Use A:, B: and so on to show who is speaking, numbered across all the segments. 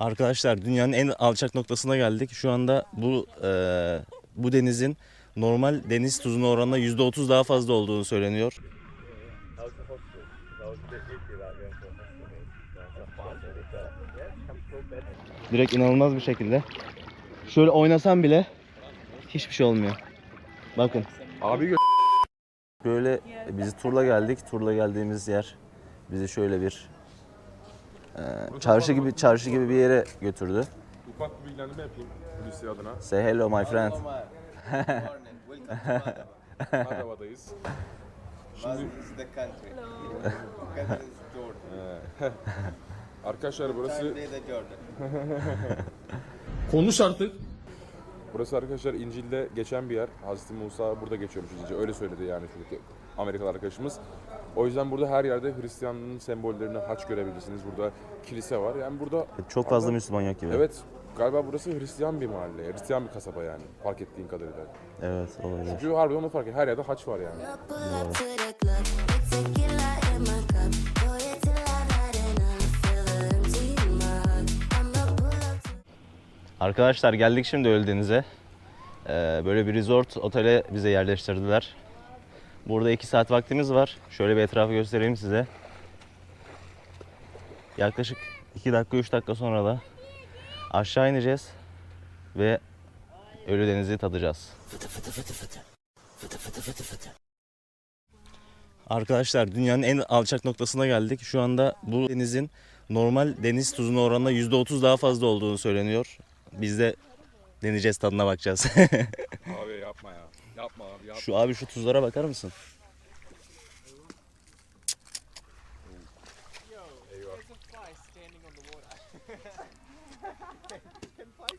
A: Arkadaşlar dünyanın en alçak noktasına geldik. Şu anda bu e, bu denizin normal deniz tuzuna oranla %30 daha fazla olduğunu söyleniyor. Direkt inanılmaz bir şekilde. Şöyle oynasam bile hiçbir şey olmuyor. Bakın.
B: Abi
A: Böyle bizi turla geldik. Turla geldiğimiz yer bizi şöyle bir e, çarşı gibi çarşı gibi bir yere götürdü.
B: ufak bir bilgilendirme yapayım Hulusi adına.
A: Say hello my friend.
B: Madava'dayız.
C: Maz is the country. country is Jordan.
B: Arkadaşlar burası.
D: Konuş artık.
B: burası arkadaşlar İncil'de geçen bir yer. Hazreti Musa burada geçiyormuş İncil'de. Öyle söyledi yani şuradaki Amerikalı arkadaşımız. O yüzden burada her yerde Hristiyanlığın sembollerini haç görebilirsiniz. Burada kilise var. Yani burada
A: Çok fazla Müslüman yok gibi.
B: Evet galiba burası Hristiyan bir mahalle. Hristiyan bir kasaba yani fark ettiğin kadarıyla.
A: Evet olabilir.
B: Çünkü harbiden onu fark et. Her yerde haç var yani.
A: Arkadaşlar geldik şimdi Ölüdeniz'e. Ee, böyle bir resort otele bize yerleştirdiler. Burada 2 saat vaktimiz var. Şöyle bir etrafı göstereyim size. Yaklaşık 2 dakika 3 dakika sonra da aşağı ineceğiz ve Ölüdeniz'i tadacağız. Arkadaşlar dünyanın en alçak noktasına geldik. Şu anda bu denizin normal deniz tuzuna oranla %30 daha fazla olduğunu söyleniyor. Biz de deneyeceğiz tadına bakacağız.
B: Yapma ya. Yapma abi yapma.
A: şu abi şu tuzlara bakar mısın?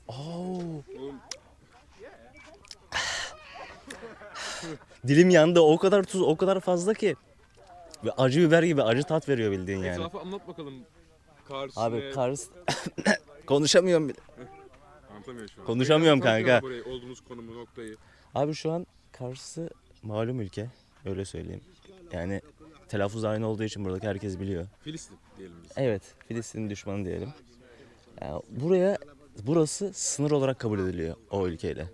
A: Oo. Dilim yandı. O kadar tuz, o kadar fazla ki. Ve acı biber gibi acı tat veriyor bildiğin yani.
B: Etrafı anlat bakalım. Kars
A: Abi? Kars konuşamıyorum bile.
B: Anlatamıyor şu an.
A: Konuşamıyorum kanka.
B: Burayı, olduğumuz konumu, noktayı.
A: Abi şu an Kars'ı malum ülke. Öyle söyleyeyim. Yani telaffuz aynı olduğu için buradaki herkes biliyor.
B: Filistin diyelim biz.
A: Evet, Filistin düşmanı diyelim. Yani buraya burası sınır olarak kabul ediliyor o ülkeyle.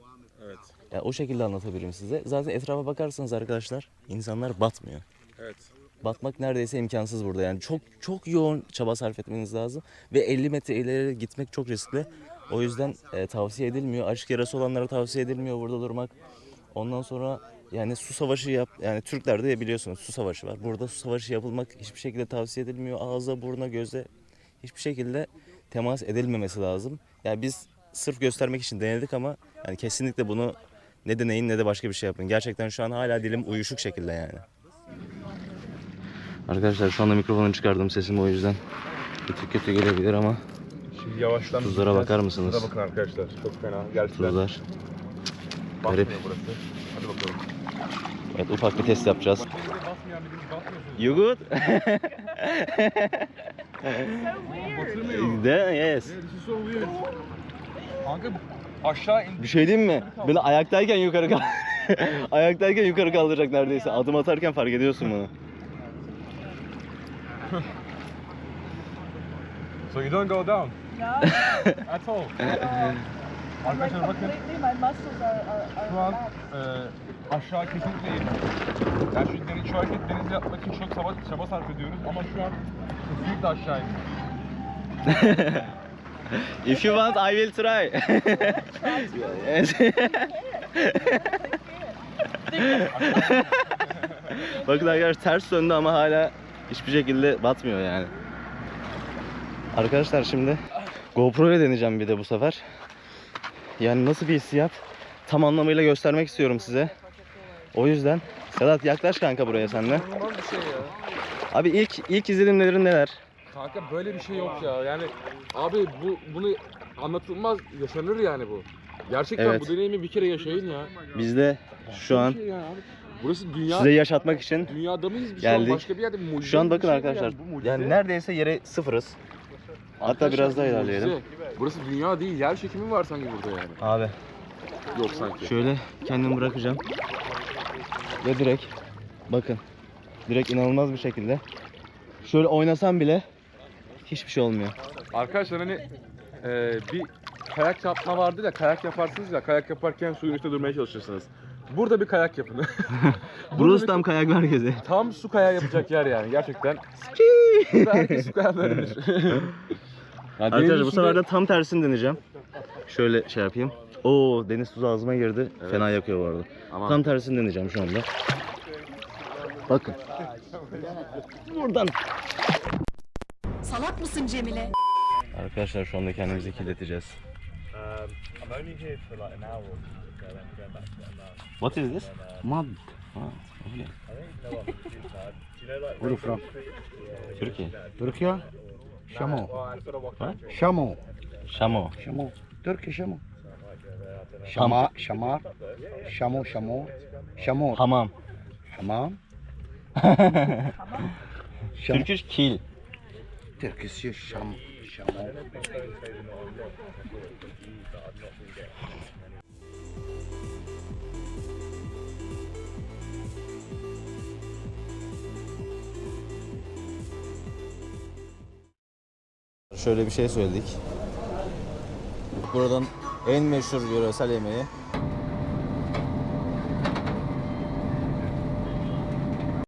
B: Evet.
A: Yani o şekilde anlatabilirim size. Zaten etrafa bakarsanız arkadaşlar insanlar batmıyor.
B: Evet.
A: Batmak neredeyse imkansız burada. Yani çok çok yoğun çaba sarf etmeniz lazım ve 50 metre ileri gitmek çok riskli. O yüzden e, tavsiye edilmiyor. Aşk yarası olanlara tavsiye edilmiyor burada durmak. Ondan sonra yani su savaşı yap yani Türklerde de biliyorsunuz su savaşı var. Burada su savaşı yapılmak hiçbir şekilde tavsiye edilmiyor. Ağza, buruna, göze hiçbir şekilde temas edilmemesi lazım. Yani biz sırf göstermek için denedik ama yani kesinlikle bunu ne deneyin ne de başka bir şey yapın. Gerçekten şu an hala dilim uyuşuk şekilde yani. Arkadaşlar şu anda mikrofonu çıkardım sesim o yüzden bir tık kötü gelebilir ama
B: Yavaştan
A: Tuzlara
B: gideceğiz.
A: bakar mısınız?
B: Tuzlara bakın arkadaşlar. Çok fena. Gerçekten.
A: tuzlar. Garip.
B: burası. Hadi bakalım.
A: Evet ufak bir test yapacağız. You good? De, yes.
B: Kanka aşağı in.
A: Bir şey diyeyim mi? Beni ayaktayken yukarı kal ayaktayken yukarı kaldıracak neredeyse. Adım atarken fark ediyorsun bunu.
B: So you don't go down
E: No,
B: at all.
E: like
B: Arkadaşlar bakın
E: completely, my muscles are, are, are
B: şu an e, aşağı kesinlikle in. Yani şu deniz, şu hareket deniz yapmak için çok çaba, çaba sarf ediyoruz ama şu an kesinlikle aşağı in.
A: If you want I will try. Yes. Bakın arkadaşlar ters döndü ama hala hiçbir şekilde batmıyor yani. Arkadaşlar şimdi GoPro'ya deneyeceğim bir de bu sefer. Yani nasıl bir hissiyat tam anlamıyla göstermek istiyorum size. O yüzden Sedat yaklaş kanka buraya sen de.
B: İnanılmaz bir şey ya.
A: Abi ilk ilk izlenimlerin neler?
B: Kanka böyle bir şey yok ya. Yani abi bu bunu anlatılmaz yaşanır yani bu. Gerçekten
A: Evet.
B: bu deneyimi bir kere yaşayın ya.
A: Biz de şu
B: Bir
A: an
B: şey abi. Burası dünya
A: size yaşatmak için
B: dünyada mıyız biz
A: Geldik.
B: şu an başka bir yerde mucize
A: Şu an
B: bir
A: bakın
B: şey
A: arkadaşlar.
B: Yani, bu mucize.
A: Yani neredeyse yere sıfırız. Hatta biraz daha ilerleyelim.
B: Burası dünya değil, yer çekimi var sanki burada yani.
A: Abi
B: Yok sanki.
A: şöyle kendimi bırakacağım. Ve direkt bakın. Direkt inanılmaz bir şekilde. Şöyle oynasam bile hiçbir şey olmuyor.
B: Arkadaşlar hani Ee, bir kayak yapma vardı ya kayak yaparsınız ya kayak yaparken suyun üstünde durmaya çalışırsınız. Burada bir kayak yapın.
A: Burası tam kayak merkezi.
B: Tam su kayağı yapacak yer yani gerçekten. Burada herkes su kayağı öğrenir. Yani
A: Arkadaşlar bu sefer de tam tersini deneyeceğim. Şöyle şey yapayım. Oo deniz tuzu ağzıma girdi. Fena yakıyor bu arada.
B: Aman.
A: Tam tersini deneyeceğim şu anda. Bakın. Buradan.
F: Salak mısın Cemile?
A: Arkadaşlar şu anda kendimizi kirleteceğiz. What is this? Mud. Ha, öyle.
G: Where you from?
A: Türkiye.
G: Turkey? Shamo.
A: Ha?
G: Shamo.
A: Şamo.
G: Shamo. Turkey Shamo. Shama, Shamar. Shamo, Shamo. Shamo.
A: Hamam.
G: Hamam. Shamo.
A: Turkish kill.
G: Turkish Sham. Shamo.
A: Şöyle bir şey söyledik. Buradan en meşhur yöresel yemeği